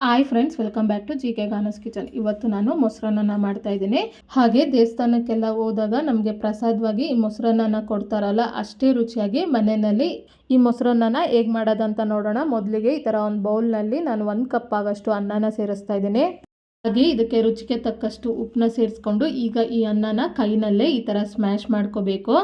Hi friends welcome back to G K Gana's kitchen ಇವತ್ತು ನಾನು ಮೊಸರನ್ನ ಮಾಡ್ತಾ ಇದ್ದೀನಿ. ಹಾಗೆ ದೇವಸ್ಥಾನಕ್ಕೆಲ್ಲ ಹೋದಾಗ ನಮಗೆ ಪ್ರಸಾದವಾಗಿ ಈ ಮೊಸರನ್ನ ಕೊಡ್ತಾರಲ್ಲ, ಅಷ್ಟೇ ರುಚಿಯಾಗಿ ಮನೆಯಲ್ಲಿ ಈ ಮೊಸರನ್ನ ಹೇಗೆ ಮಾಡೋದಂತ ನೋಡೋಣ. ಮೊದಲಿಗೆ ಈ ಥರ ಒಂದು ಬೌಲ್ನಲ್ಲಿ ನಾನು ಒಂದು ಕಪ್ ಆಗಷ್ಟು ಅನ್ನನ ಸೇರಿಸ್ತಾ ಇದ್ದೀನಿ. ಹಾಗೆ ಇದಕ್ಕೆ ರುಚಿಗೆ ತಕ್ಕಷ್ಟು ಉಪ್ಪನ್ನ ಸೇರಿಸ್ಕೊಂಡು ಈಗ ಈ ಅನ್ನನ ಕೈನಲ್ಲೇ ಈ ಥರ ಸ್ಮ್ಯಾಶ್ ಮಾಡ್ಕೋಬೇಕು.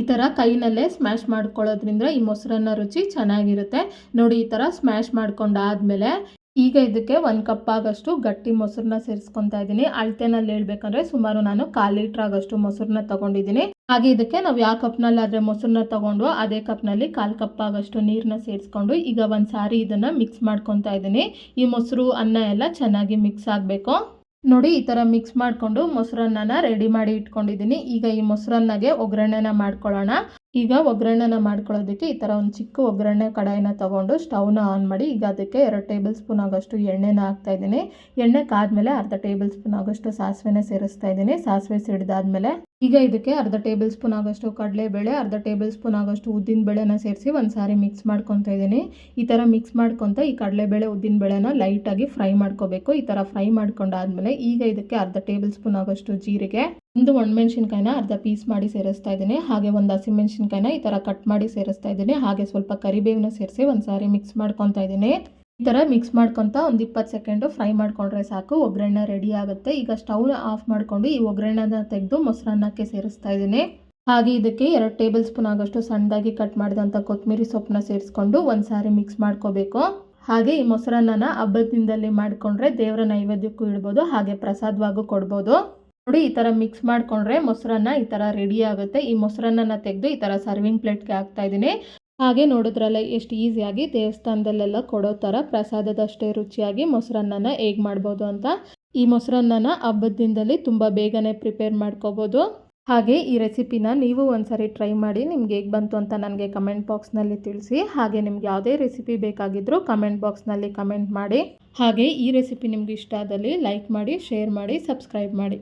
ಈ ಥರ ಕೈನಲ್ಲೇ ಸ್ಮ್ಯಾಶ್ ಮಾಡ್ಕೊಳ್ಳೋದ್ರಿಂದ ಈ ಮೊಸರನ್ನ ರುಚಿ ಚೆನ್ನಾಗಿರುತ್ತೆ. ನೋಡಿ ಈ ಥರ ಸ್ಮ್ಯಾಶ್ ಮಾಡ್ಕೊಂಡಾದ್ಮೇಲೆ ಈಗ ಇದಕ್ಕೆ ಒಂದು ಕಪ್ ಆಗಷ್ಟು ಗಟ್ಟಿ ಮೊಸರನ್ನ ಸೇರಿಸ್ಕೊತಾ ಇದ್ದೀನಿ. ಅಳತೆನಲ್ಲಿ ಹೇಳ್ಬೇಕಂದ್ರೆ ಸುಮಾರು ನಾನು ಕಾಲು ಲೀಟರ್ ಆಗೋಷ್ಟು ಮೊಸರನ್ನ ತಗೊಂಡಿದ್ದೀನಿ. ಹಾಗೆ ಇದಕ್ಕೆ ನಾವು ಯಾವ ಕಪ್ನಲ್ಲಿ ಆದರೆ ಮೊಸರನ್ನ ತಗೊಂಡು ಅದೇ ಕಪ್ನಲ್ಲಿ ಕಾಲು ಕಪ್ ಆಗೋಷ್ಟು ನೀರನ್ನ ಸೇರಿಸ್ಕೊಂಡು ಈಗ ಒಂದು ಸಾರಿ ಇದನ್ನು ಮಿಕ್ಸ್ ಮಾಡ್ಕೊತಾ ಇದ್ದೀನಿ. ಈ ಮೊಸರು, ಅನ್ನ ಎಲ್ಲ ಚೆನ್ನಾಗಿ ಮಿಕ್ಸ್ ಆಗಬೇಕು. ನೋಡಿ, ಈ ಥರ ಮಿಕ್ಸ್ ಮಾಡಿಕೊಂಡು ಮೊಸರನ್ನ ರೆಡಿ ಮಾಡಿ ಇಟ್ಕೊಂಡಿದ್ದೀನಿ. ಈಗ ಈ ಮೊಸರನ್ನಗೆ ಒಗ್ಗರಣೆನ ಮಾಡ್ಕೊಳ್ಳೋಣ. ಈಗ ಒಗ್ಗರಣೆನ ಮಾಡ್ಕೊಳ್ಳೋದಕ್ಕೆ ಈ ಥರ ಒಂದು ಚಿಕ್ಕ ಒಗ್ಗರಣೆ ಕಡಾಯಿನ ತೊಗೊಂಡು ಸ್ಟವ್ನ ಆನ್ ಮಾಡಿ ಈಗ ಅದಕ್ಕೆ ಎರಡು ಟೇಬಲ್ ಸ್ಪೂನ್ ಆಗೋಷ್ಟು ಎಣ್ಣೆನ ಹಾಕ್ತಾ ಇದ್ದೀನಿ. ಎಣ್ಣೆ ಕಾದ್ಮೇಲೆ ಅರ್ಧ ಟೇಬಲ್ ಸ್ಪೂನ್ ಆಗೋಷ್ಟು ಸಾಸಿವೆನ ಸೇರಿಸ್ತಾ ಇದ್ದೀನಿ. ಸಾಸಿವೆ ಸಿಡ್ದಾದ್ಮೇಲೆ ಈಗ ಇದಕ್ಕೆ ಅರ್ಧ ಟೇಬಲ್ ಸ್ಪೂನ್ ಆಗೋಷ್ಟು ಕಡಲೆಬೇಳೆ, ಅರ್ಧ ಟೇಬಲ್ ಸ್ಪೂನ್ ಆಗೋಷ್ಟು ಉದ್ದಿನ ಬೇಳೆನ ಸೇರಿಸಿ ಒಂದು ಸಾರಿ ಮಿಕ್ಸ್ ಮಾಡ್ಕೊತಾ ಇದ್ದೀನಿ. ಈ ಥರ ಮಿಕ್ಸ್ ಮಾಡ್ಕೊತ ಈ ಕಡಲೆಬೇಳೆ, ಉದ್ದಿನ ಬೇಳೆನ ಲೈಟಾಗಿ ಫ್ರೈ ಮಾಡ್ಕೋಬೇಕು. ಈ ಥರ ಫ್ರೈ ಮಾಡ್ಕೊಂಡಾದ್ಮೇಲೆ ಈಗ ಇದಕ್ಕೆ ಅರ್ಧ ಟೇಬಲ್ ಸ್ಪೂನ್ ಆಗೋಷ್ಟು ಜೀರಿಗೆ, ಒಂದು ಒಣಮೆಣ್ಸಿನ್ಕಾಯಿನ ಅರ್ಧ ಪೀಸ್ ಮಾಡಿ ಸೇರಿಸ್ತಾ ಇದ್ದೀನಿ. ಹಾಗೆ ಒಂದು ಹಸಿಮೆಣ್ಸಿನ್ಕಾಯಿನ ಈ ಥರ ಕಟ್ ಮಾಡಿ ಸೇರಿಸ್ತಾ ಇದ್ದೀನಿ. ಹಾಗೆ ಸ್ವಲ್ಪ ಕರಿಬೇವಿನ ಸೇರಿಸಿ ಒಂದು ಸಾರಿ ಮಿಕ್ಸ್ ಮಾಡ್ಕೊತಾ ಇದ್ದೀನಿ. ಈ ಥರ ಮಿಕ್ಸ್ ಮಾಡ್ಕೊತ ಒಂದು ಇಪ್ಪತ್ತು ಸೆಕೆಂಡು ಫ್ರೈ ಮಾಡ್ಕೊಂಡ್ರೆ ಸಾಕು, ಒಗ್ಗರಣೆ ರೆಡಿ ಆಗುತ್ತೆ. ಈಗ ಸ್ಟವ್ನ ಆಫ್ ಮಾಡಿಕೊಂಡು ಈ ಒಗ್ಗರಣೆನ ತೆಗೆದು ಮೊಸರನ್ನಕ್ಕೆ ಸೇರಿಸ್ತಾ ಇದ್ದೀನಿ. ಹಾಗೆ ಇದಕ್ಕೆ ಎರಡು ಟೇಬಲ್ ಸ್ಪೂನ್ ಆಗೋಷ್ಟು ಸಣ್ಣದಾಗಿ ಕಟ್ ಮಾಡಿದಂಥ ಕೊತ್ತಂಬರಿ ಸೊಪ್ಪನ್ನ ಸೇರಿಸ್ಕೊಂಡು ಒಂದು ಸಾರಿ ಮಿಕ್ಸ್ ಮಾಡ್ಕೋಬೇಕು. ಹಾಗೆ ಈ ಮೊಸರನ್ನ ಹಬ್ಬದ ದಿನದಲ್ಲಿ ಮಾಡಿಕೊಂಡ್ರೆ ದೇವರ ನೈವೇದ್ಯಕ್ಕೂ ಇಡ್ಬೋದು, ಹಾಗೆ ಪ್ರಸಾದವಾಗೂ ಕೊಡ್ಬೋದು. ನೋಡಿ, ಈ ಥರ ಮಿಕ್ಸ್ ಮಾಡಿಕೊಂಡ್ರೆ ಮೊಸರನ್ನ ಈ ಥರ ರೆಡಿ ಆಗುತ್ತೆ. ಈ ಮೊಸರನ್ನ ತೆಗೆದು ಈ ಥರ ಸರ್ವಿಂಗ್ ಪ್ಲೇಟ್ಗೆ ಹಾಕ್ತಾ ಇದ್ದೀನಿ. ಹಾಗೆ ನೋಡಿದ್ರಲ್ಲ, ಎಷ್ಟು ಈಸಿಯಾಗಿ ದೇವಸ್ಥಾನದಲ್ಲೆಲ್ಲ ಕೊಡೋ ಥರ ಪ್ರಸಾದದಷ್ಟೇ ರುಚಿಯಾಗಿ ಮೊಸರನ್ನನ ಹೇಗೆ ಮಾಡ್ಬೋದು ಅಂತ ಈ ಮೊಸರನ್ನನ ಹಬ್ಬದ ದಿನದಲ್ಲಿ ತುಂಬ ಬೇಗನೆ ಪ್ರಿಪೇರ್ ಮಾಡ್ಕೋಬೋದು. ಹಾಗೆ ಈ ರೆಸಿಪಿನ ನೀವು ಒಂದ್ಸರಿ ಟ್ರೈ ಮಾಡಿ ನಿಮ್ಗೆ ಹೇಗೆ ಬಂತು ಅಂತ ನನಗೆ ಕಮೆಂಟ್ ಬಾಕ್ಸ್ನಲ್ಲಿ ತಿಳಿಸಿ. ಹಾಗೆ ನಿಮ್ಗೆ ಯಾವುದೇ ರೆಸಿಪಿ ಬೇಕಾಗಿದ್ದರೂ ಕಮೆಂಟ್ ಬಾಕ್ಸ್ನಲ್ಲಿ ಕಮೆಂಟ್ ಮಾಡಿ. ಹಾಗೆ ಈ ರೆಸಿಪಿ ನಿಮ್ಗೆ ಇಷ್ಟ ಆದಲ್ಲಿ ಲೈಕ್ ಮಾಡಿ ಶೇರ್ ಮಾಡಿ ಸಬ್ಸ್ಕ್ರೈಬ್ ಮಾಡಿ.